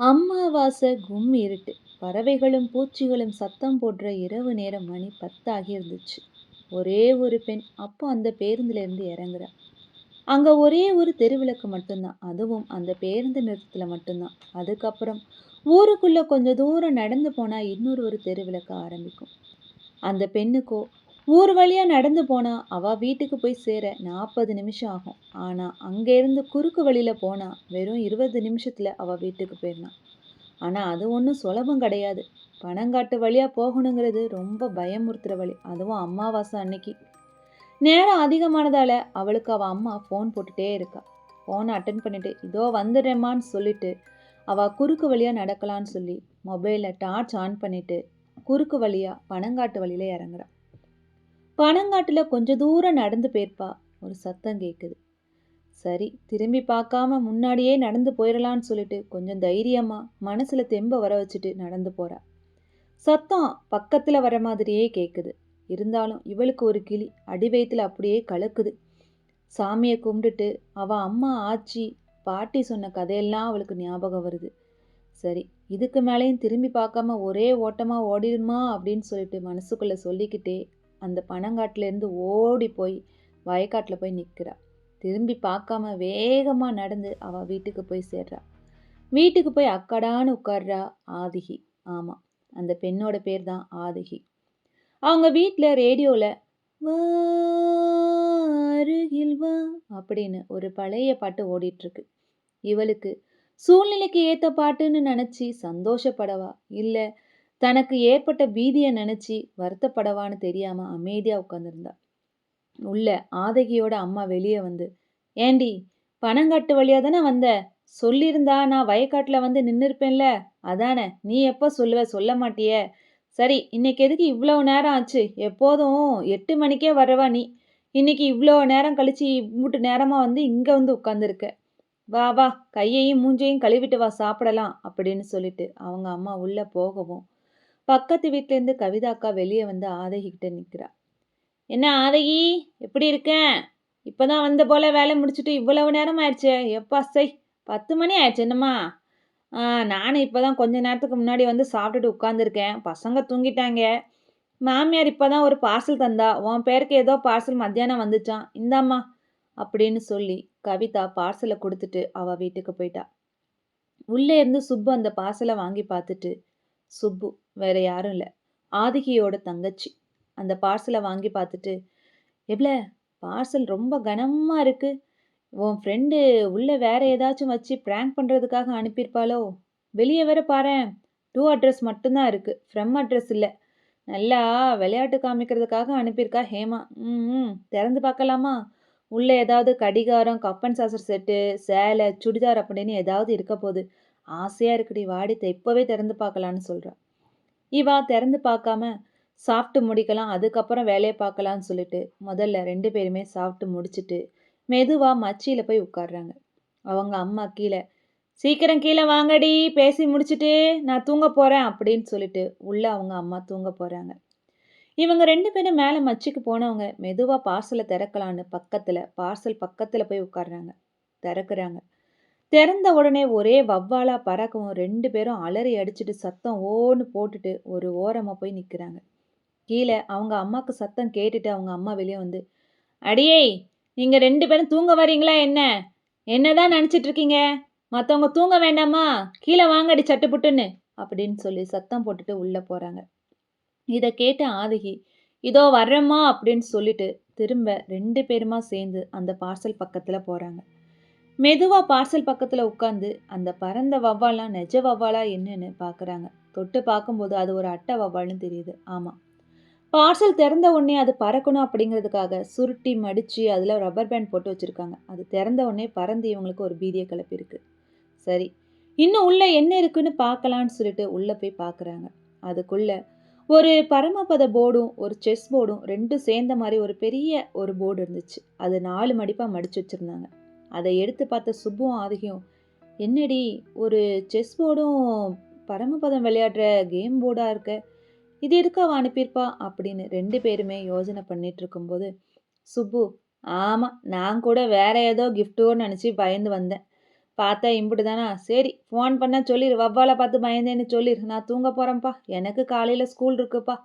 அம்மாவாசை கும் இருட்டு. பறவைகளும் பூச்சிகளும் சத்தம் போடுற இரவு நேரம் மணி பத்தாகி இருந்துச்சு. ஒரே ஒரு பெண் அப்போ அந்த பேருந்துலேருந்து இறங்குறா. அங்கே ஒரே ஒரு தெருவிளக்கு மட்டும்தான். அதுவும் அந்த பேருந்து நிறுத்தத்தில் மட்டும்தான். அதுக்கப்புறம் ஊருக்குள்ளே கொஞ்சம் தூரம் நடந்து போனால் இன்னொரு ஒரு தெருவிளக்கு ஆரம்பிக்கும். அந்த பெண்ணுக்கோ ஊர் வழியாக நடந்து போனால் அவள் வீட்டுக்கு போய் சேர நாற்பது நிமிஷம் ஆகும். ஆனால் அங்கேருந்து குறுக்கு வழியில் போனால் வெறும் இருபது நிமிஷத்தில் அவள் வீட்டுக்கு போயிடலாம் ஆனால் அது ஒன்றும் சுலபம் கிடையாது. பனங்காட்டு வழியாக போகணுங்கிறது ரொம்ப பயமுறுத்துகிற வழி. அதுவும் அமாவாசை அன்னைக்கு. நேரம் அதிகமானதால் அவளுக்கு அவள் அம்மா ஃபோன் போட்டுட்டே இருக்கா. ஃபோனை அட்டன் பண்ணிவிட்டு இதோ வந்துடுறேம்மான்னு சொல்லிட்டு அவள் குறுக்கு வழியாக நடக்கலான்னு சொல்லி மொபைலில் டார்ச் ஆன் பண்ணிவிட்டு குறுக்கு வழியாக பனங்காட்டு வழியில் இறங்குறா. பனங்காட்டில் கொஞ்சம் தூரம் நடந்து போயிருப்பா. ஒரு சத்தம் கேட்குது சரி திரும்பி பார்க்காம முன்னாடியே நடந்து போயிடலான்னு சொல்லிட்டு கொஞ்சம் தைரியமாக மனசில் தெம்ப வர வச்சுட்டு நடந்து போகிறா சத்தம் பக்கத்தில் வர மாதிரியே கேட்குது இருந்தாலும் இவளுக்கு ஒரு கிளி அடி வயித்துல அப்படியே கலக்குது. சாமியை கும்பிட்டுட்டு அவள் அம்மா ஆச்சி பாட்டி சொன்ன கதையெல்லாம் அவளுக்கு ஞாபகம் வருது. சரி இதுக்கு மேலேயும் திரும்பி பார்க்காம ஒரே ஓட்டமாக ஓடிடுமா அப்படின்னு சொல்லிட்டு மனசுக்குள்ளே சொல்லிக்கிட்டே அந்த பனங்காட்டிலேருந்து ஓடி போய் வயக்காட்டில் போய் நிற்கிறா திரும்பி பார்க்காம வேகமாக நடந்து அவள் வீட்டுக்கு போய் சேர்றா. வீட்டுக்கு போய் அக்கடான்னு உட்கார்றா ஆதிகி. ஆமாம் அந்த பெண்ணோட பேர் தான் ஆதிகி. அவங்க வீட்டில் ரேடியோவில் வா அருகில் வா அப்படின்னு ஒரு பழைய பாட்டு ஓடிட்டுருக்கு. இவளுக்கு சூழ்நிலைக்கு ஏற்ற பாட்டுன்னு நினச்சி சந்தோஷப்படவா? இல்லை தனக்கு ஏற்பட்ட பீதியை நினச்சி வருத்தப்படவான்னு தெரியாமல் அமைதியாக உட்காந்துருந்தா உள்ள ஆதகியோட அம்மா வெளியே வந்து ஏண்டி பனங்காட்டு வழியாக தானே வந்த? சொல்லியிருந்தா நான் வயக்காட்டில் வந்து நின்று இருப்பேன்ல அதானே நீ எப்போ சொல்லுவ? சொல்ல மாட்டிய. சரி இன்னைக்கு எதுக்கு இவ்வளோ நேரம் ஆச்சு? எப்போதும் எட்டு மணிக்கே வரவா நீ? இன்னைக்கு இவ்வளோ நேரம் கழிச்சு இவ்வளோ நேரமாக வந்து இங்கே வந்து உட்காந்துருக்க வா வா கையையும் மூஞ்சையும் கழுவிட்டு வா சாப்பிடலாம் அப்படின்னு சொல்லிட்டு அவங்க அம்மா உள்ளே போகவும் பக்கத்து வீட்டிலேருந்து கவிதா அக்கா வெளியே வந்து ஆதகிக்கிட்ட நிற்கிறா என்ன ஆதகி எப்படி இருக்கேன் இப்போ தான் வந்த போல் வேலை முடிச்சுட்டு இவ்வளவு நேரம் ஆயிடுச்சு. எப்பா சை பத்து மணி ஆயிடுச்சு என்னம்மா? நானும் இப்போ தான் கொஞ்ச நேரத்துக்கு முன்னாடி வந்து சாப்பிட்டுட்டு உட்காந்துருக்கேன் பசங்க தூங்கிட்டாங்க. மாமியார் இப்போ தான் ஒரு பார்சல் தந்தா. உன் பேருக்கு ஏதோ பார்சல் மத்தியானம் வந்துச்சான் இந்தாம்மா அப்படின்னு சொல்லி கவிதா பார்சலை கொடுத்துட்டு அவள் வீட்டுக்கு போயிட்டா. உள்ளே இருந்து சுப்பு அந்த பார்சலை வாங்கி பார்த்துட்டு சுப்பு வேற யாரும் இல்லை. ஆதிகியோட தங்கச்சி. அந்த பார்சலை வாங்கி பார்த்துட்டு எவ்வளோ பார்சல் ரொம்ப கனமாக இருக்குது உன் ஃப்ரெண்டு உள்ளே வேற ஏதாச்சும் வச்சு ப்ராங்க் பண்ணுறதுக்காக அனுப்பியிருப்பாளோ? வெளியே வேற பாரு டூ அட்ரஸ் மட்டும்தான் இருக்குது ஃப்ரம் அட்ரஸ் இல்லை. நல்லா விளையாட்டு காமிக்கிறதுக்காக அனுப்பியிருக்கா ஹேமா. ம் திறந்து பார்க்கலாமா? உள்ளே ஏதாவது கடிகாரம் கப்பன் சாசர் செட்டு சேலை சுடிதார் அப்படின்னு ஏதாவது இருக்க போகுது. ஆசையாக இருக்குடி வாடித்த இப்போவே திறந்து பார்க்கலான்னு சொல்கிறான் இவா திறந்து பார்க்காம சாப்பிட்டு முடிக்கலாம் அதுக்கப்புறம் வேலையை பார்க்கலான்னு சொல்லிட்டு முதல்ல ரெண்டு பேருமே சாப்பிட்டு முடிச்சுட்டு மெதுவாக மச்சியில் போய் உட்காடுறாங்க அவங்க அம்மா கீழே சீக்கிரம் கீழே வாங்கடி பேசி முடிச்சுட்டு நான் தூங்க போகிறேன் அப்படின்னு சொல்லிட்டு உள்ளே அவங்க அம்மா தூங்க போகிறாங்க இவங்க ரெண்டு பேரும் மேலே மச்சிக்கு போனவங்க மெதுவாக பார்சலை திறக்கலான்னு பக்கத்தில் பார்சல் பக்கத்தில் போய் உட்காடுறாங்க திறக்கிறாங்க. திறந்த உடனே ஒரே வவ்வாலா பறக்கவும் ரெண்டு பேரும் அலறி அடிச்சுட்டு சத்தம் ஓன்னு போட்டுட்டு ஒரு ஓரமாக போய் நிற்கிறாங்க கீழே அவங்க அம்மாவுக்கு சத்தம் கேட்டுட்டு அவங்க அம்மா வெளியே வந்து அடியே நீங்கள் ரெண்டு பேரும் தூங்க வரீங்களா என்ன? என்னதான் நினச்சிட்டு இருக்கீங்க மற்றவங்க தூங்க வேண்டாமா? கீழே வாங்கடி சட்டுப்புட்டுன்னு அப்படின்னு சொல்லி சத்தம் போட்டுட்டு உள்ளே போகிறாங்க இதை கேட்ட ஆதிகி இதோ வர்றோமா அப்படின்னு சொல்லிட்டு திரும்ப ரெண்டு பேருமா சேர்ந்து அந்த பார்சல் பக்கத்தில் போகிறாங்க மெதுவாக பார்சல் பக்கத்தில் உட்காந்து அந்த பறந்த வவ்வாலாம் நெஜ வவ்வாலா என்னன்னு பார்க்குறாங்க தொட்டு பார்க்கும்போது அது ஒரு அட்டை வவ்வால்னு தெரியுது. ஆமாம் பார்சல் திறந்த உடனே அது பறக்கணும் அப்படிங்கிறதுக்காக சுருட்டி மடித்து அதில் ரப்பர் பேண்ட் போட்டு வச்சுருக்காங்க. அது திறந்த உடனே பறந்து இவங்களுக்கு ஒரு பீதியை கிளப்பியிருக்கு சரி. இன்னும் உள்ளே என்ன இருக்குன்னு பார்க்கலான்னு சொல்லிட்டு உள்ளே போய் பார்க்குறாங்க அதுக்குள்ளே ஒரு பரமபத போர்டும் ஒரு செஸ் போர்டும் ரெண்டும் சேர்ந்த மாதிரி ஒரு பெரிய ஒரு போர்டு இருந்துச்சு. அது நாலு மடிப்பாக மடித்து வச்சுருந்தாங்க. அதை எடுத்து பார்த்த சுப்பும் ஆதிகம் என்னடி ஒரு செஸ் போர்டும் பரமபதம் விளையாடுற கேம் போர்டாக இருக்க? இது எதுக்கு அவள் அனுப்பியிருப்பா? அப்படின்னு ரெண்டு பேருமே யோசனை பண்ணிட்டு இருக்கும்போது சுப்பு ஆமாம் நான் கூட வேற ஏதோ கிஃப்ட்டோன்னு நினச்சி பயந்து வந்தேன். பார்த்தா இம்புட்டு தானா? சரி ஃபோன் பண்ணால் சொல்லிடு வவ்வாலை பார்த்து பயந்தேன்னு சொல்லிடு நான் தூங்க போகிறேன்ப்பா எனக்கு காலையில் ஸ்கூல் இருக்குப்பா.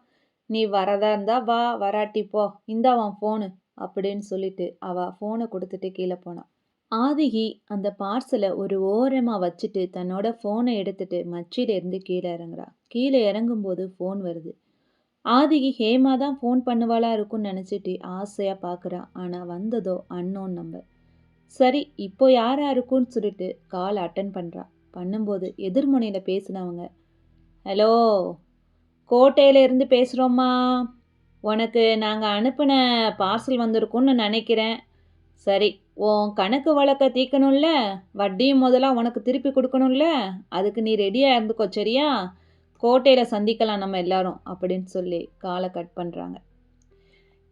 நீ வரதா இருந்தா வா வராட்டி போ. இந்தா உன் ஃபோனு அப்படின்னு சொல்லிட்டு அவள் ஃபோனை கொடுத்துட்டு கீழே போனான் ஆதிகி அந்த பார்சலை ஒரு ஓரமாக வச்சுட்டு தன்னோட ஃபோனை எடுத்துட்டு மச்சியிலேருந்து இருந்து கீழே இறங்குறா. கீழே இறங்கும்போது ஃபோன் வருது. ஆதிகி ஹேமா தான் ஃபோன் பண்ணுவாளா இருக்கும்னு நினச்சிட்டு ஆசையாக பார்க்குறா ஆனால் வந்ததோ அன்னோன் நம்பர் சரி இப்போ யாராக இருக்கும்னு சொல்லிட்டு கால் அட்டன் பண்ணுறா பண்ணும்போது எதிர்முனையில் பேசினவங்க ஹலோ கோட்டையில இருந்து பேசுகிறோம்மா உனக்கு நாங்கள் அனுப்பின பார்சல் வந்திருக்கோன்னு நினைக்கிறேன். சரி உன் கணக்கு வழக்க தீர்க்கணும்ல? வட்டியும் முதலாக உனக்கு திருப்பி கொடுக்கணும்ல? அதுக்கு நீ ரெடியாக இருந்துக்கோ சரியா? கோட்டையில் சந்திக்கலாம் நம்ம எல்லாரும் அப்படின்னு சொல்லி காலை கட் பண்ணுறாங்க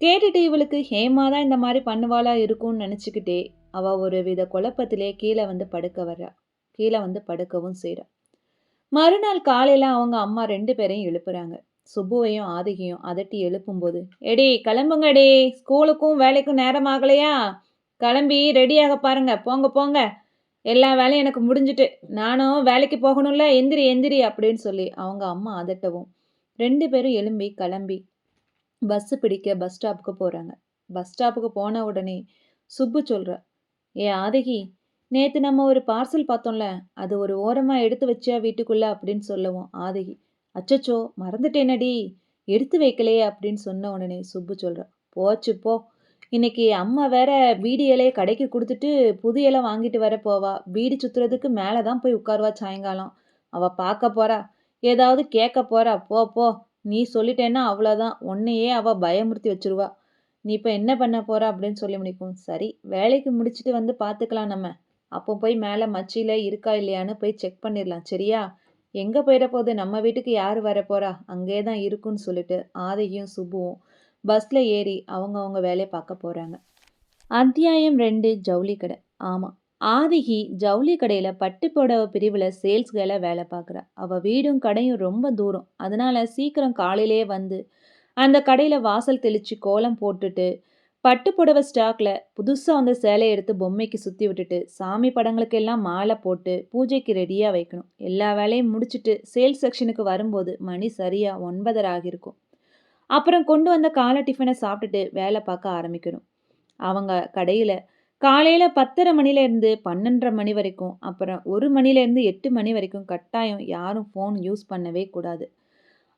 கேட்டுட்டு இவளுக்கு ஹேமா தான் இந்த மாதிரி பண்ணுவாளா இருக்கும்னு நினச்சிக்கிட்டே அவள் ஒரு வித குழப்பத்திலே கீழே வந்து படுக்க வர்றா. கீழே வந்து படுக்கவும் செய்கிறா மறுநாள் காலையில் அவங்க அம்மா ரெண்டு பேரையும் எழுப்புறாங்க. சுப்புவையும் ஆதிகையும் அதட்டி எழுப்பும்போது எடி கிளம்புங்கடி ஸ்கூலுக்கும் வேலைக்கும் நேரம் ஆகலையா? கிளம்பி ரெடியாக பாருங்க. போங்க போங்க. எல்லா வேலையும் எனக்கு முடிஞ்சிட்டு. நானும் வேலைக்கு போகணும்ல எந்திரி எந்திரி அப்படின்னு சொல்லி அவங்க அம்மா அதட்டவும். ரெண்டு பேரும் எழும்பி கிளம்பி பஸ்ஸு பிடிக்க பஸ் ஸ்டாப்புக்கு போகிறாங்க பஸ் ஸ்டாப்புக்கு போன உடனே சுப்பு சொல்கிற ஏ ஆதகி நேற்று நம்ம ஒரு பார்சல் பார்த்தோம்ல அது ஒரு ஓரமாக எடுத்து வச்சியா வீட்டுக்குள்ள? அப்படின்னு சொல்லவும் ஆதகி. அச்சச்சோ மறந்துட்டேனடி. எடுத்து வைக்கலையே அப்படின்னு சொன்ன உடனே சுப்பு சொல்கிறா போச்சு போ. இன்னைக்கு அம்மா வேற பீடி இலையை கடைக்கு கொடுத்துட்டு புது இலை வாங்கிட்டு வர போவா. பீடி சுத்துறதுக்கு மேலே தான் போய் உட்காருவா சாயங்காலம். அவ பார்க்க போறா. ஏதாவது கேட்க போறா. போ போ. நீ சொல்லிட்டேன்னா அவ்வளோதான் உன்னையே அவ பயமுறுத்தி வச்சிருவா. நீ இப்போ என்ன பண்ண போற அப்படின்னு சொல்லி முடிக்கும். சரி வேலைக்கு முடிச்சுட்டு வந்து பார்த்துக்கலாம் நம்ம. அப்போ போய் மேலே மச்சியில் இருக்கா இல்லையான்னு போய் செக் பண்ணிடலாம். சரியா? எங்கே போயிட போகுது? நம்ம வீட்டுக்கு யார் வர போறா? அங்கே தான் இருக்குன்னு சொல்லிட்டு ஆதையும் சுபுவும் பஸ்ஸில் ஏறி அவங்கவுங்க வேலையை பார்க்க போகிறாங்க அத்தியாயம் ரெண்டு ஜவுளி கடை. ஆமாம் ஆதிகி ஜவுளி கடையில் பட்டு புடவை பிரிவில் சேல்ஸ்களை வேலை பார்க்குறா. அவள் வீடும் கடையும் ரொம்ப தூரம். அதனால் சீக்கிரம் காலையிலேயே வந்து அந்த கடையில் வாசல் தெளித்து கோலம் போட்டுட்டு பட்டு புடவை ஸ்டாக்கில் புதுசாக வந்த சேலையை எடுத்து பொம்மைக்கு சுற்றி விட்டுட்டு சாமி படங்களுக்கு எல்லாம் மாலை போட்டு பூஜைக்கு ரெடியாக வைக்கணும். எல்லா வேலையும் முடிச்சுட்டு சேல்ஸ் செக்ஷனுக்கு வரும்போது மணி சரியாக ஒன்பதரை ஆகியிருக்கும். அப்புறம் கொண்டு வந்த காலை டிஃபனை சாப்பிட்டுட்டு வேலை பார்க்க ஆரம்பிக்கணும். அவங்க கடையில் காலையில் பத்தரை மணிலேருந்து பன்னெண்டரை மணி வரைக்கும் அப்புறம் ஒரு மணிலேருந்து எட்டு மணி வரைக்கும் கட்டாயம் யாரும் ஃபோன் யூஸ் பண்ணவே கூடாது.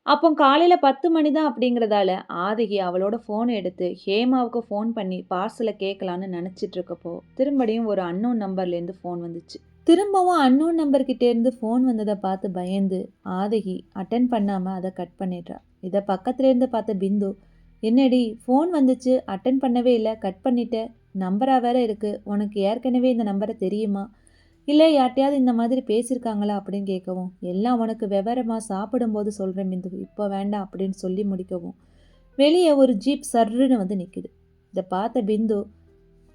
அப்போ காலையில் பத்து மணி தான் அப்படிங்கிறதால ஆதிகி அவளோட ஃபோனை எடுத்து ஹேமாவுக்கு ஃபோன் பண்ணி பார்சலை கேட்கலான்னு நினச்சிட்ருக்கப்போ திரும்படியும் ஒரு அன்னோன் நம்பர்லேருந்து ஃபோன் வந்துச்சு. திரும்பவும் அன்னோன் நம்பர்கிட்டேருந்து ஃபோன் வந்ததை பார்த்து பயந்து ஆதகி அட்டன் பண்ணாமல் அதை கட் பண்ணிடுறா. இதை பக்கத்துலேருந்து பார்த்த பிந்து என்னடி ஃபோன் வந்துச்சு அட்டன் பண்ணவே இல்லை கட் பண்ணிட்ட நம்பராக வேற இருக்குது உனக்கு ஏற்கனவே இந்த நம்பரை தெரியுமா? இல்லை யார்ட்டையாவது இந்த மாதிரி பேசியிருக்காங்களா அப்படின்னு கேட்கவும் எல்லாம் உனக்கு விவரமாக சாப்பிடும்போது சொல்கிறேன் பிந்து இப்போ வேண்டாம் அப்படின்னு சொல்லி முடிக்கவும் வெளியே ஒரு ஜீப் சர்ருன்னு வந்து நிற்குது இதை பார்த்த பிந்து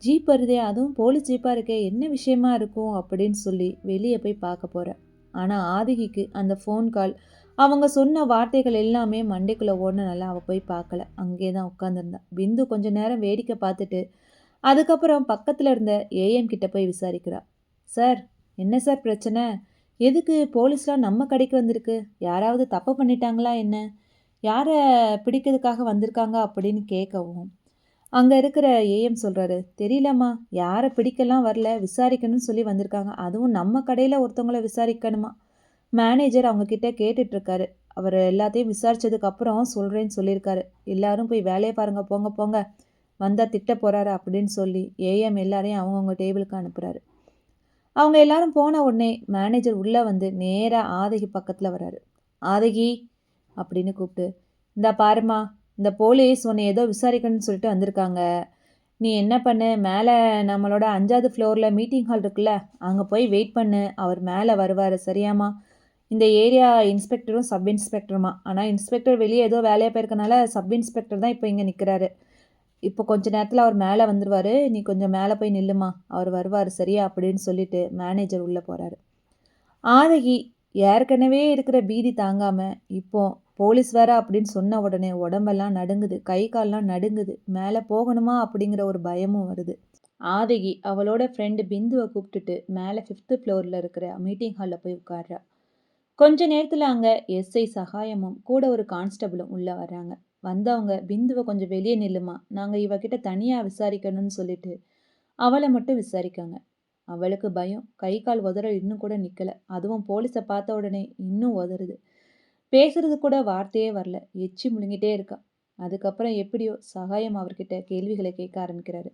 ஜீப் வருதே அதுவும் போலீஸ் ஜீப்பாக இருக்கே என்ன விஷயமா இருக்கும் அப்படின்னு சொல்லி வெளியே போய் பார்க்க போகிறேன் ஆனால் ஆதிகிக்கு அந்த ஃபோன் கால் அவங்க சொன்ன வார்த்தைகள் எல்லாமே மண்டைக்குள்ளே ஓடினால அவள் போய் பார்க்கல. அங்கே தான் உட்காந்துருந்தா பிந்து கொஞ்ச நேரம் வேடிக்கை பார்த்துட்டு அதுக்கப்புறம் பக்கத்தில் இருந்த ஏஎம் கிட்ட போய் விசாரிக்கிறா. சார் என்ன சார் பிரச்சனை? எதுக்கு போலீஸ்லாம் நம்ம கடைக்கு வந்திருக்கு? யாராவது தப்பு பண்ணிட்டாங்களா என்ன? யாரை பிடிக்கிறதுக்காக வந்திருக்காங்க? அப்படின்னு கேட்கவும் அங்கே இருக்கிற ஏஎம் சொல்கிறாரு தெரியலம்மா யாரை பிடிக்கலாம் வரல விசாரிக்கணும்னு சொல்லி வந்திருக்காங்க. அதுவும் நம்ம கடையில் ஒருத்தவங்கள விசாரிக்கணுமா? மேனேஜர் அவங்கக்கிட்ட கேட்டுட்ருக்காரு. அவர் எல்லாத்தையும் விசாரித்ததுக்கப்புறம் சொல்கிறேன்னு சொல்லியிருக்காரு. எல்லாரும் போய் வேலையை பாருங்கள் போங்க போங்க. வந்தால் திட்ட போகிறாரு அப்படின்னு சொல்லி ஏஎம் எல்லாரையும் அவங்கவுங்க டேபிளுக்கு அனுப்புகிறாரு அவங்க எல்லாரும் போன உடனே மேனேஜர் உள்ளே வந்து நேராக ஆதகி பக்கத்தில் வராரு. ஆதகி அப்படின்னு கூப்பிட்டு இந்த பாருமா இந்த போலீஸ் உன்னை ஏதோ விசாரிக்கணும்னு சொல்லிட்டு வந்திருக்காங்க. நீ என்ன பண்ணு? மேலே நம்மளோட அஞ்சாவது ஃப்ளோரில் மீட்டிங் ஹால் இருக்குல்ல அங்கே போய் வெயிட் பண்ணு. அவர் மேலே வருவார் சரியாம்மா? இந்த ஏரியா இன்ஸ்பெக்டரும் சப் இன்ஸ்பெக்டருமா ஆனால் இன்ஸ்பெக்டர் வெளியே ஏதோ வேலையாக போயிருக்கனால சப் இன்ஸ்பெக்டர் தான் இப்போ இங்கே நிற்கிறாரு இப்போ கொஞ்ச நேரத்தில் அவர் மேலே வந்துடுவார் நீ கொஞ்சம் மேலே போய் நில்லுமா? அவர் வருவார் சரியா? அப்படின்னு சொல்லிட்டு மேனேஜர் உள்ளே போகிறாரு ஆதகி ஏற்கனவே இருக்கிற பீதி தாங்காமல் இப்போ போலீஸ் வேற அப்படின்னு சொன்ன உடனே உடம்பெல்லாம் நடுங்குது கை கால்லாம் நடுங்குது மேலே போகணுமா அப்படிங்கிற ஒரு பயமும் வருது. ஆதகி அவளோட ஃப்ரெண்டு பிந்துவை கூப்பிட்டுட்டு மேலே ஃபிஃப்த்து ஃப்ளோரில் இருக்கிற மீட்டிங் ஹாலில் போய் உட்கார்றா. கொஞ்ச நேரத்தில் அங்கே எஸ்ஐ சகாயமும் கூட ஒரு கான்ஸ்டபிளும் உள்ளே வர்றாங்க. வந்தவங்க பிந்துவை கொஞ்சம் வெளியே நில்லுமா நாங்கள் இவகிட்ட தனியாக விசாரிக்கணும்னு சொல்லிட்டு அவளை மட்டும் விசாரிக்காங்க. அவளுக்கு பயம் கை கால் உதற இன்னும் கூட நிற்கல அதுவும் போலீஸை பார்த்த உடனே இன்னும் உதறுது. பேசுறது கூட வார்த்தையே வரல. எச்சி முழுங்கிட்டே இருக்கா. அதுக்கப்புறம் எப்படியோ சகாயம் அவர்கிட்ட கேள்விகளை கேட்க ஆரம்பிக்கிறாரு.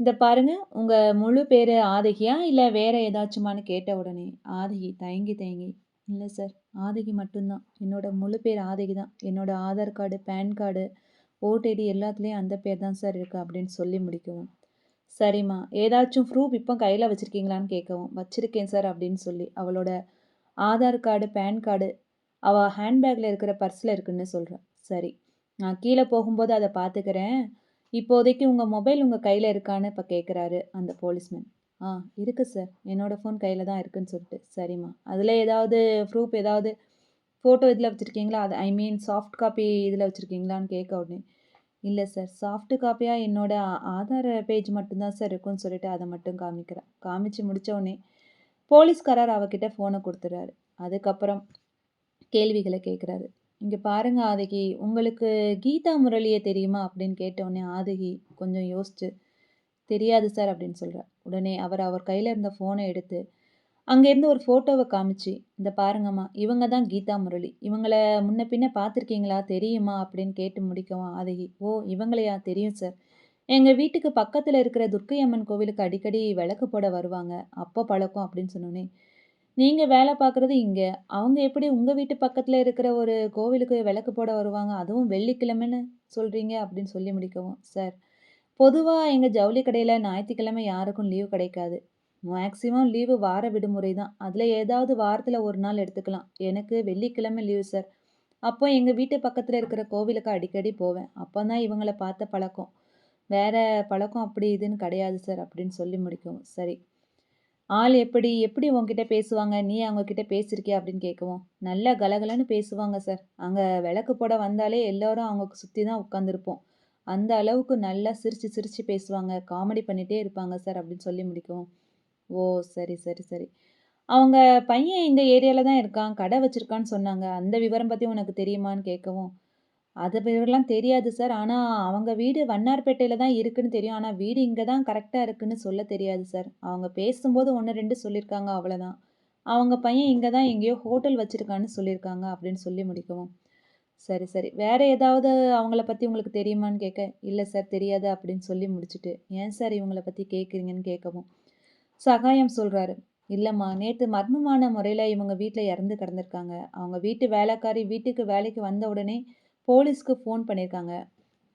இந்த பாருங்க உங்க முழு பேரு ஆதகியா இல்லை வேற ஏதாச்சுமான்னு கேட்ட உடனே ஆதகி தயங்கி தயங்கி இல்லை சார் ஆதகி மட்டும்தான். என்னோட முழு பேர் ஆதகி தான். என்னோட Aadhaar card pan card OTT எல்லாத்துலேயும் அந்த பேர் தான் சார் இருக்கு அப்படின்னு சொல்லி முடிக்கவும் சரிம்மா ஏதாச்சும் ப்ரூஃப் இப்போ கையில் வச்சுருக்கீங்களான்னு கேட்கவும் வச்சுருக்கேன் சார் அப்படின்னு சொல்லி அவளோட ஆதார் கார்டு பேன் கார்டு அவள் ஹேண்ட்பேக்கில் இருக்கிற பர்ஸில் இருக்குன்னு சொல்கிறேன் சரி நான் கீழே போகும்போது அதை பார்த்துக்கிறேன். இப்போதைக்கு உங்கள் மொபைல் உங்கள் கையில் இருக்கான்னு இப்போ கேட்குறாரு அந்த போலீஸ்மேன் ஆ இருக்குது சார் என்னோடய ஃபோன் கையில் தான் இருக்குன்னு சொல்லிட்டு. சரிம்மா. அதில் ஏதாவது ப்ரூஃப் ஏதாவது ஃபோட்டோ இதில் வச்சுருக்கீங்களா? அது ஐ மீன் சாஃப்ட் காப்பி இதில் வச்சுருக்கீங்களான்னு கேட்க உடனே இல்லை சார் சாஃப்ட் காப்பியாக என்னோடய ஆதார் பேஜ் மட்டும்தான் சார் இருக்குன்னு சொல்லிட்டு அதை மட்டும் காமிக்கிறேன் காமிச்சு முடித்தோடனே போலீஸ்காரர் அவகிட்ட ஃபோனை கொடுத்துறாரு அதுக்கப்புறம் கேள்விகளை கேட்குறாரு. இங்கே பாருங்க ஆதகி உங்களுக்கு கீதா முரளியை தெரியுமா அப்படின்னு கேட்ட உடனே ஆதகி கொஞ்சம் யோசிச்சு தெரியாது சார் அப்படின்னு சொல்கிறார் உடனே அவர் அவர் கையில் இருந்த ஃபோனை எடுத்து அங்கேருந்து ஒரு ஃபோட்டோவை காமிச்சு இந்த பாருங்கம்மா இவங்க தான் கீதா முரளி. இவங்கள முன்ன பின்ன பார்த்துருக்கீங்களா தெரியுமா அப்படின்னு கேட்டு முடிக்கவும் ஆதகி ஓ இவங்களையா? தெரியும் சார். எங்கள் வீட்டுக்கு பக்கத்தில் இருக்கிற துர்க்கை அம்மன் கோவிலுக்கு அடிக்கடி விளக்கு போட வருவாங்க அப்போ பழக்கம் அப்படின்னு சொன்னோன்னே நீங்கள் வேலை பார்க்குறது இங்கே. அவங்க எப்படி உங்கள் வீட்டு பக்கத்தில் இருக்கிற ஒரு கோவிலுக்கு விளக்கு போட வருவாங்க? அதுவும் வெள்ளிக்கிழமைன்னு சொல்கிறீங்க அப்படின்னு சொல்லி முடிக்கவும். சார் பொதுவாக எங்கள் ஜவுளி கடையில் ஞாயிற்றுக்கிழமை யாருக்கும் லீவு கிடைக்காது. மேக்ஸிமம் லீவு வார விடுமுறை தான். அதில் ஏதாவது வாரத்தில் ஒரு நாள் எடுத்துக்கலாம். எனக்கு வெள்ளிக்கிழமை லீவு சார். அப்போ எங்கள் வீட்டு பக்கத்தில் இருக்கிற கோவிலுக்கு அடிக்கடி போவேன். அப்போ தான் இவங்களை பார்த்த பழக்கம். வேற பழக்கம் அப்படி இதுன்னு கிடையாது சார் அப்படின்னு சொல்லி முடிக்கவும். சரி. ஆள் எப்படி எப்படி உங்ககிட்ட பேசுவாங்க? நீ அவங்கக்கிட்ட பேசியிருக்கியா அப்படின்னு கேட்கவும். நல்ல கலகலன்னு பேசுவாங்க சார். அங்கே விளக்கு போட வந்தாலே எல்லோரும் அவங்க சுற்றி தான் உட்காந்துருப்போம் அந்த அளவுக்கு நல்லா சிரித்து சிரித்து பேசுவாங்க. காமெடி பண்ணிகிட்டே இருப்பாங்க சார் அப்படின்னு சொல்லி முடிக்கவும். ஓ சரி சரி சரி. அவங்க பையன் இந்த ஏரியாவில் தான் இருக்கான். கடை வச்சுருக்கான்னு சொன்னாங்க. அந்த விவரம் பற்றி உனக்கு தெரியுமான்னு கேட்கவும். அது பேரெல்லாம் தெரியாது சார். ஆனால் அவங்க வீடு வண்ணார்பேட்டையில் தான் இருக்குன்னு தெரியும். ஆனால் வீடு இங்கே தான் கரெக்டாக இருக்குன்னு சொல்ல தெரியாது சார். அவங்க பேசும்போது ஒன்று ரெண்டு சொல்லியிருக்காங்க அவ்வளோதான் அவங்க பையன் இங்கே தான் எங்கேயோ ஹோட்டல் வச்சுருக்கான்னு சொல்லியிருக்காங்க அப்படின்னு சொல்லி முடிக்கவும். சரி சரி. வேறு ஏதாவது அவங்கள பற்றி உங்களுக்கு தெரியுமான்னு கேட்க இல்லை சார் தெரியாது அப்படின்னு சொல்லி முடிச்சுட்டு ஏன் சார் இவங்கள பற்றி கேட்குறீங்கன்னு கேட்கவும். சகாயம் சொல்கிறாரு இல்லைம்மா நேற்று மர்மமான முறையில் இவங்க வீட்டில் இறந்து கிடந்திருக்காங்க. அவங்க வீட்டு வேலைக்காரி வீட்டுக்கு வேலைக்கு வந்த உடனே போலீஸ்க்கு ஃபோன் பண்ணியிருக்காங்க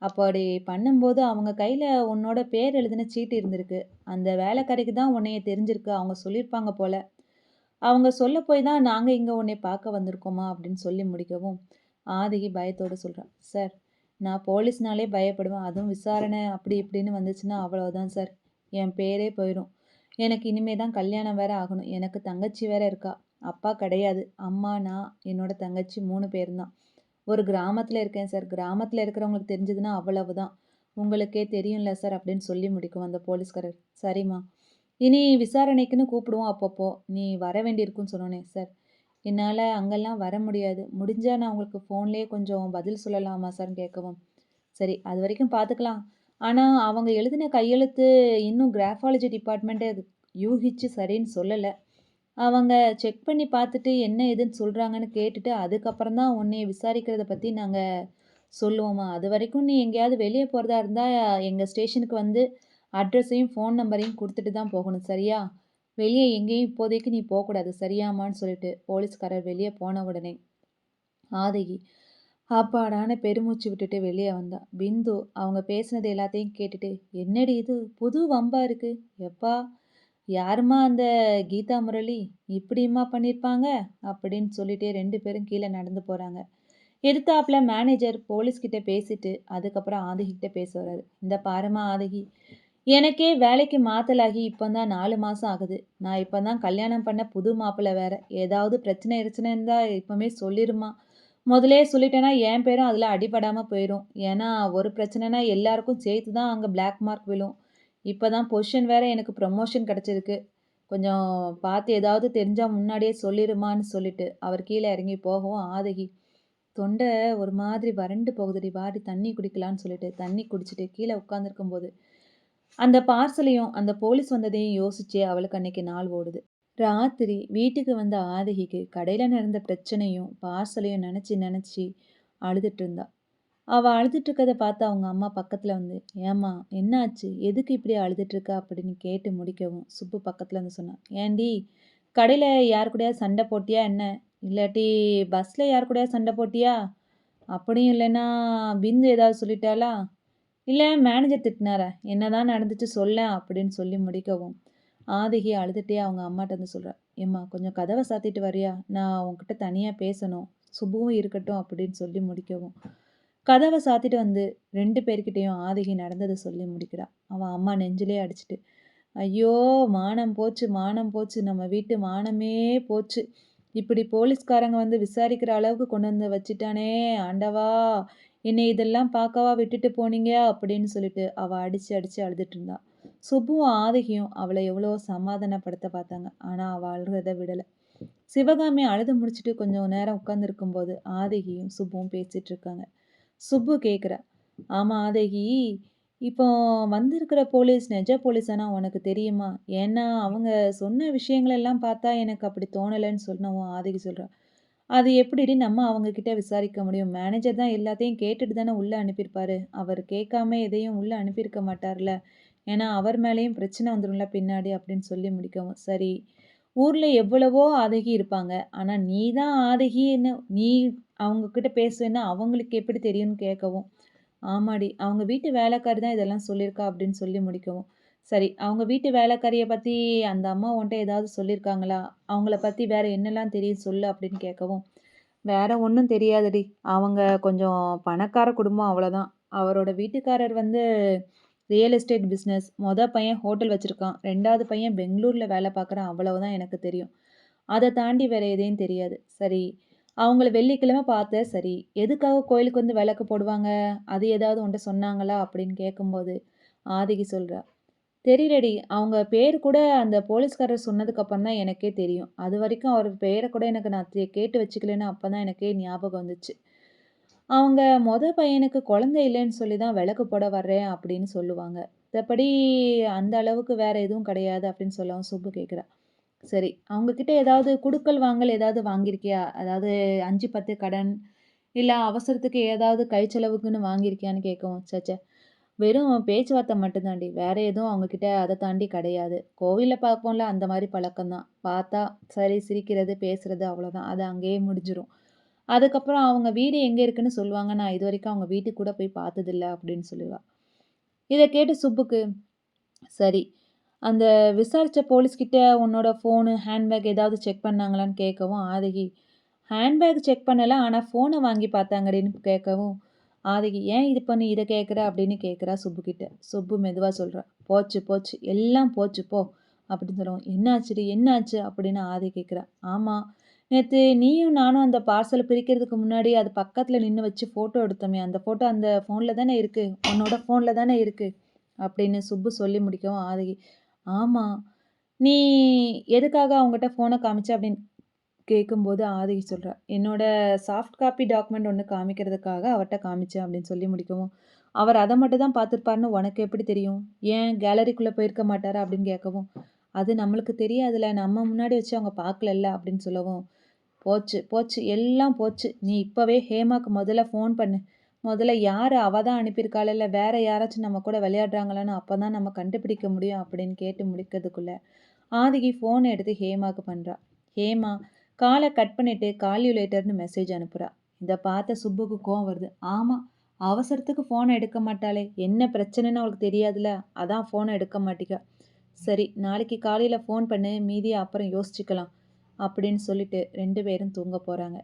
அப்படி பண்ணும்போது அவங்க கையில் உன்னோட பேர் எழுதின சீட்டு இருந்திருக்கு. அந்த வேலைக்காரிக்கு தான் உன்னைய தெரிஞ்சிருக்கு. அவங்க சொல்லியிருப்பாங்க போல. அவங்க சொல்ல போய் தான் நாங்கள் இங்கே உன்னை பார்க்க வந்திருக்கோமா அப்படின்னு சொல்லி முடிக்கவும் ஆதிகி பயத்தோடு சொல்கிறான் சார் நான் போலீஸ்னாலே பயப்படுவேன். அதுவும் விசாரணை அப்படி இப்படின்னு வந்துச்சுன்னா அவ்வளோதான் சார். என் பேரே போயிடும். எனக்கு இனிமே தான் கல்யாணம் வேற ஆகணும். எனக்கு தங்கச்சி வேற இருக்கா. அப்பா கிடையாது. அம்மா நான் என்னோட தங்கச்சி மூணு பேர் தான். ஒரு கிராமத்தில் இருக்கேன் சார். கிராமத்தில் இருக்கிறவங்களுக்கு தெரிஞ்சதுன்னா அவ்வளவுதான். உங்களுக்கே தெரியும்ல சார் அப்படின்னு சொல்லி முடிக்கும் அந்த போலீஸ்காரர். சரிம்மா. இனி விசாரணைக்குன்னு கூப்பிடுவோம் அப்பப்போ. நீ வர வேண்டியிருக்குன்னு சொன்னோனே சார். என்னால் அங்கெல்லாம் வர முடியாது. முடிஞ்சால் நான் உங்களுக்கு ஃபோன்லேயே கொஞ்சம் பதில் சொல்லலாமா சார்னு கேட்கவும். சரி அது வரைக்கும் பார்த்துக்கலாம் ஆனால் அவங்க எழுதின கையெழுத்து இன்னும் கிராஃபாலஜி டிபார்ட்மெண்ட்டை யூகிச்சு சரின்னு சொல்லலை. அவங்க செக் பண்ணி பார்த்துட்டு என்ன ஏதுன்னு சொல்கிறாங்கன்னு கேட்டுட்டு அதுக்கப்புறம் தான் உன்னை விசாரிக்கிறத பற்றி நாங்கள் சொல்லுவோம்மா அது வரைக்கும் நீ எங்கேயாவது வெளியே போகிறதா இருந்தால் எங்கள் ஸ்டேஷனுக்கு வந்து அட்ரஸையும் ஃபோன் நம்பரையும் கொடுத்துட்டு தான் போகணும் சரியா? வெளியே எங்கேயும் இப்போதைக்கு நீ போகக்கூடாது சரியாமான்னு சொல்லிட்டு போலீஸ்காரர் வெளியே போன உடனே ஆதகி அப்பாடான பெருமூச்சு விட்டுட்டு வெளியே வந்தா. பிந்து அவங்க பேசுனது எல்லாத்தையும் கேட்டுட்டு என்னடி இது? புது வம்பா இருக்கு. எப்பா யாரும்மா அந்த கீதா முரளி? இப்படிம்மா பண்ணியிருப்பாங்க அப்படின்னு சொல்லிட்டே ரெண்டு பேரும் கீழே நடந்து போகிறாங்க எடுத்தாப்புல மேனேஜர் போலீஸ்கிட்ட பேசிட்டு அதுக்கப்புறம் ஆதிகிட்ட பேச வர்றாரு. இந்த பாருமா ஆதிகி எனக்கே வேலைக்கு மாத்தலாகி இப்போ தான் நாலு மாதம் ஆகுது. நான் இப்போ தான் கல்யாணம் பண்ண புது மாப்பிள்ளை வேற. ஏதாவது பிரச்சனை இருச்சுன்னு இருந்தால் இப்போமே சொல்லிடுமா முதலே சொல்லிட்டேன்னா என் பேரும் அதில் அடிபடாமல் போயிடும் ஏன்னா ஒரு பிரச்சனைனா எல்லாருக்கும் சேர்த்து தான் அங்கே பிளாக் மார்க் விழும். இப்போ தான் பொசிஷன் வேற எனக்கு ப்ரமோஷன் கிடச்சிருக்கு கொஞ்சம் பார்த்து ஏதாவது தெரிஞ்சால் முன்னாடியே சொல்லிடுமான்னு சொல்லிட்டு, அவர் கீழே இறங்கி போகவும், ஆதகி தொண்டை ஒரு மாதிரி வறண்டு போகுதுடி, வாடி தண்ணி குடிக்கலான்னு சொல்லிட்டு, தண்ணி குடிச்சிட்டு கீழே உட்காந்துருக்கும் போது அந்த பார்சலையும், அந்த போலீஸ் வந்ததையும் யோசிச்சே அவளுக்கு அன்னைக்கு நாள் ஓடுது. ராத்திரி வீட்டுக்கு வந்த ஆதகிக்கு கடையில் நடந்த பிரச்சனையும், பார்சலையும் நினச்சி நினச்சி அழுதுட்டு இருந்தாள் அவள் அழுதுட்டுருக்கதை பார்த்து அவங்க அம்மா பக்கத்தில் வந்து, "ஏம்மா என்னாச்சு? எதுக்கு இப்படி அழுதுட்டுருக்க அப்படின்னு கேட்டு முடிக்கவும், சுப்பு பக்கத்தில் வந்து சொன்னான் "ஏன்டி கடையில் யார் கூடயா சண்டை போட்டியா என்ன? இல்லாட்டி பஸ்ஸில் யார் கூடயாவது சண்டை போட்டியா? அப்படியும் இல்லைன்னா பிந்து ஏதாவது சொல்லிட்டாளா? இல்லை மேனேஜர் திட்டினாரா? என்னதான் நடந்துச்சு சொல்லேன்" அப்படின்னு சொல்லி முடிக்கவும், ஆதிகி அழுதுகிட்டே அவங்க அம்மாட்ட வந்து சொல்கிறா "ஏம்மா கொஞ்சம் கதவை சாத்திட்டு வர்றியா? நான் உங்ககிட்ட தனியாக பேசணும். சுபுவும் இருக்கட்டும்" அப்படின்னு சொல்லி முடிக்கவும், கதவை சாத்திட்டு வந்து 2 பேர்கிட்டயும் ஆதகி நடந்ததை சொல்லி முடிக்கிறா. அவன் அம்மா நெஞ்சிலே அடிச்சிட்டு "ஐயோ! மானம் போச்சு, மானம் போச்சு. நம்ம வீட்டு மானமே போச்சு. இப்படி போலீஸ்காரங்க வந்து விசாரிக்கிற அளவுக்கு கொண்டு வந்து வச்சுட்டானே! ஆண்டவா! என்னை இதெல்லாம் பார்க்கவா விட்டுட்டு போனீங்க?" அப்படின்னு சொல்லிட்டு அவள் அடித்து அடித்து அழுதுட்டு இருந்தா. சுப்புவும் ஆதகியும் அவளை எவ்வளோ சமாதானப்படுத்த பார்த்தாங்க. ஆனால் அவள் அழுகிறத விடலை சிவகாமி அழுது முடிச்சுட்டு கொஞ்சம் நேரம் உட்காந்துருக்கும்போது ஆதகியும் சுப்புவும் பேசிகிட்டு இருக்காங்க. சுப்பு கேட்குறா, ஆமாம் ஆதகி, இப்போ வந்திருக்கிற போலீஸ் நெஜ போலீஸானா உனக்கு தெரியுமா? ஏன்னா அவங்க சொன்ன விஷயங்களெல்லாம் பார்த்தா எனக்கு அப்படி தோணலைன்னு சொன்னவும் ஆதகி சொல்கிறா "அது எப்படிடி நம்ம அவங்கக்கிட்ட விசாரிக்க முடியும்? மேனேஜர் தான் எல்லாத்தையும் கேட்டுட்டு தானே உள்ளே அனுப்பியிருப்பாரு. அவர் கேட்காம எதையும் உள்ளே அனுப்பியிருக்க மாட்டார்ல. ஏன்னா அவர் மேலேயும் பிரச்சனை வந்துரும்ல பின்னாடி" அப்படின்னு சொல்லி முடிக்கவும், "சரி, ஊரில் எவ்வளவோ ஆதகி இருப்பாங்க. ஆனால் நீ தான் ஆதகின்னு நீ அவங்கக்கிட்ட பேசுவேன்னா அவங்களுக்கு எப்படி தெரியும்னு கேட்கவும், ஆமாடி அவங்க வீட்டு வேலைக்காரி தான் இதெல்லாம் சொல்லியிருக்கா அப்படின்னு சொல்லி முடிக்கவும், சரி அவங்க வீட்டு வேலைக்காரியை பற்றி அந்த அம்மா உன்ட்ட ஏதாவது சொல்லியிருக்காங்களா? அவங்கள பற்றி வேற என்னலாம் தெரியும் சொல்லு அப்படின்னு கேட்கவும், வேற ஒன்றும் தெரியாதுடி. அவங்க கொஞ்சம் பணக்கார குடும்பம் அவ்வளோதான். அவரோட வீட்டுக்காரர் வந்து ரியல் எஸ்டேட் பிஸ்னஸ் மொதல் பையன் ஹோட்டல் வச்சுருக்கான் ரெண்டாவது பையன் பெங்களூரில் வேலை பார்க்குறான். அவ்வளவுதான் எனக்கு தெரியும். அதை தாண்டி வேறு எதையும் தெரியாது. சரி, அவங்கள வெள்ளிக்கிழமை பார்த்த சரி. எதுக்காக கோயிலுக்கு வந்து விளக்கு போடுவாங்க? அது ஏதாவது உன்ட்ட சொன்னாங்களா? அப்படின்னு கேட்கும்போது, ஆதிகி சொல்கிறா தெரியலடி. அவங்க பேர் கூட அந்த போலீஸ்காரர் சொன்னதுக்கப்புறம் தான் எனக்கே தெரியும். அது வரைக்கும் அவர் பேரை கூட எனக்கு நான் கேட்டு வச்சுக்கலன்னு அப்பதான் எனக்கே ஞாபகம் வந்துச்சு. அவங்க மொத பையனுக்கு குழந்தை இல்லைன்னு சொல்லி தான் விளக்கு போட வர்றேன் அப்படின்னு சொல்லுவாங்க. மற்றபடி அந்த அளவுக்கு வேற எதுவும் கிடையாது அப்படின்னு சொல்லவும் சுப்பு கேட்குறா. சரி, அவங்கக்கிட்ட ஏதாவது குடுக்கல் வாங்கல் ஏதாவது வாங்கியிருக்கியா? அதாவது 5, 10 கடன், இல்லை அவசரத்துக்கு ஏதாவது கை செலவுக்குன்னு வாங்கியிருக்கியான்னு கேட்கவும், சச்சே வெறும் பேச்சுவார்த்தை மட்டும் தான்டி. வேற எதுவும் அவங்கக்கிட்ட அதை தாண்டி கிடையாது. கோவிலில் பார்ப்போம்ல அந்த மாதிரி பழக்கம்தான் பார்த்தா சரி சிரிக்கிறது, பேசுகிறது அவ்வளோதான். அது அங்கேயே முடிஞ்சிடும் அதுக்கப்புறம் அவங்க வீடு எங்கே இருக்குன்னு சொல்லுவாங்க. நான் இது வரைக்கும் அவங்க வீட்டுக்கு கூட போய் பார்த்ததில்ல அப்படின்னு சொல்லுவா. இதை கேட்டு சுப்புக்கு, சரி அந்த விசாரித்த போலீஸ்கிட்ட உன்னோட ஃபோனு, ஹேண்ட்பேக் ஏதாவது செக் பண்ணாங்களான்னு கேட்கவும், ஆதகி, ஹேண்ட்பேக் செக் பண்ணலை ஆனால் ஃபோனை வாங்கி பார்த்தாங்கடின்னு கேட்கவும், ஆதகி, ஏன் இது பண்ணி இதை கேட்குற? அப்படின்னு கேட்குறா சுப்புக்கிட்ட சுப்பு மெதுவாக சொல்கிறா போச்சு போச்சு. எல்லாம் போச்சு போ. அப்படின்னு சொல்லுவோம் என்னாச்சுடி? என்னாச்சு? அப்படின்னு ஆதி கேட்குறா. ஆமாம் நேற்று நீயும் நானும் அந்த பார்சல் பிரிக்கிறதுக்கு முன்னாடி அது பக்கத்தில் நின்று வச்சு ஃபோட்டோ எடுத்தோமே, அந்த ஃபோட்டோ அந்த ஃபோனில் தானே இருக்குது உன்னோட ஃபோனில் தானே இருக்குது அப்படின்னு சுப்பு சொல்லி முடிக்கவும் ஆதகி, ஆமாம் நீ எதுக்காக அவங்ககிட்ட ஃபோனை காமிச்ச? அப்படின்னு கேட்கும்போது ஆதகி சொல்கிறா என்னோட சாஃப்ட் காப்பி டாக்குமெண்ட் ஒன்று காமிக்கிறதுக்காக அவர்கிட்ட காமிச்சேன் அப்படின்னு சொல்லி முடிக்கவும், அவர் அதை மட்டும் தான் பார்த்துருப்பாருன்னு உனக்கு எப்படி தெரியும்? ஏன் கேலரிக்குள்ளே போயிருக்க மாட்டாரா? அப்படின்னு கேட்கவும், அது நம்மளுக்கு தெரியாதுல நம்ம முன்னாடி வச்சு அவங்க பார்க்கலல்ல அப்படின்னு சொல்லவும், போச்சு போச்சு எல்லாம் போச்சு. நீ இப்போவே ஹேமாக்கு முதல்ல ஃபோன் பண்ணு. முதல்ல யார் அவ தான் அனுப்பியிருக்காள் இல்லை வேறு யாராச்சும் நம்ம கூட விளையாடுறாங்களான்னு அப்போ தான் நம்ம கண்டுபிடிக்க முடியும் அப்படின்னு கேட்டு முடிக்கிறதுக்குள்ளே ஆதிகி ஃபோனை எடுத்து ஹேமாவுக்கு பண்ணுறா ஹேமா காலை கட் பண்ணிவிட்டு கால்குலேட்டர்னு மெசேஜ் அனுப்புகிறா இதை பார்த்த சுப்புக்கு கோவம் வருது. ஆமாம் அவசரத்துக்கு ஃபோனை எடுக்க மாட்டாளே. என்ன பிரச்சனைன்னு அவளுக்கு தெரியாதுல்ல. அதான் ஃபோனை எடுக்க மாட்டேங்க சரி, நாளைக்கு காலையில் ஃபோன் பண்ணு. மீதியை அப்புறம் யோசிச்சுக்கலாம். அப்படின்னு சொல்லிட்டு ரெண்டு பேரும் தூங்க போகிறாங்க